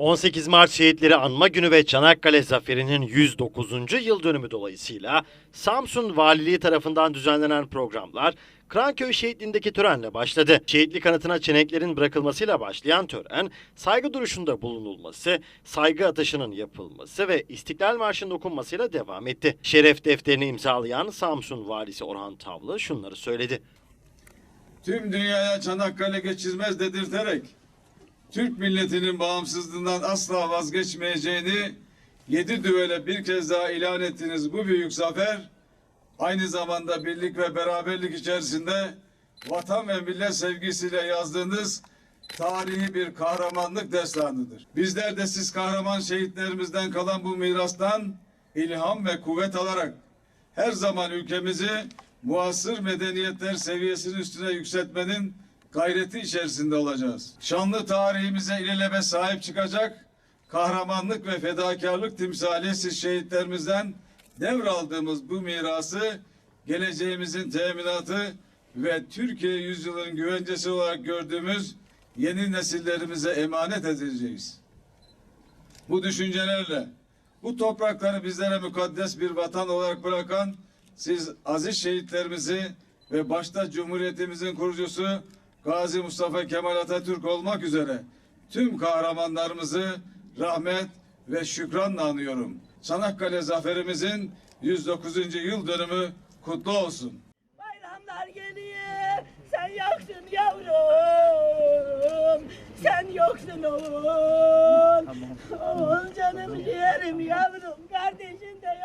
18 Mart Şehitleri Anma Günü ve Çanakkale Zaferi'nin 109. yıl dönümü dolayısıyla Samsun Valiliği tarafından düzenlenen programlar Kranköy Şehitliği'ndeki törenle başladı. Şehitlik anıtına çeneklerin bırakılmasıyla başlayan tören, saygı duruşunda bulunulması, saygı atışının yapılması ve İstiklal Marşı'nın okunmasıyla devam etti. Şeref defterini imzalayan Samsun Valisi Orhan Tavlı şunları söyledi. tüm dünyaya Çanakkale geçirmez dedirterek Türk milletinin bağımsızlığından asla vazgeçmeyeceğini yedi düvele bir kez daha ilan ettiğiniz bu büyük zafer aynı zamanda birlik ve beraberlik içerisinde vatan ve millet sevgisiyle yazdığınız tarihi bir kahramanlık destanıdır. Bizler de siz kahraman şehitlerimizden kalan bu mirastan ilham ve kuvvet alarak her zaman ülkemizi muasır medeniyetler seviyesinin üstüne yükseltmenin gayreti içerisinde olacağız. Şanlı tarihimize ilelebe sahip çıkacak kahramanlık ve fedakarlık timsali siz şehitlerimizden devraldığımız bu mirası geleceğimizin teminatı ve Türkiye yüzyılın güvencesi olarak gördüğümüz yeni nesillerimize emanet edeceğiz. Bu düşüncelerle bu toprakları bizlere mukaddes bir vatan olarak bırakan siz aziz şehitlerimizi ve başta Cumhuriyetimizin kurucusu Gazi Mustafa Kemal Atatürk olmak üzere tüm kahramanlarımızı rahmet ve şükranla anıyorum. Çanakkale zaferimizin 109. yıl dönümü kutlu olsun. Bayramlar geliyor. Sen yoksun yavrum. Sen yoksun oğul. Oğul canım ciğerim yavrum. Kardeşin de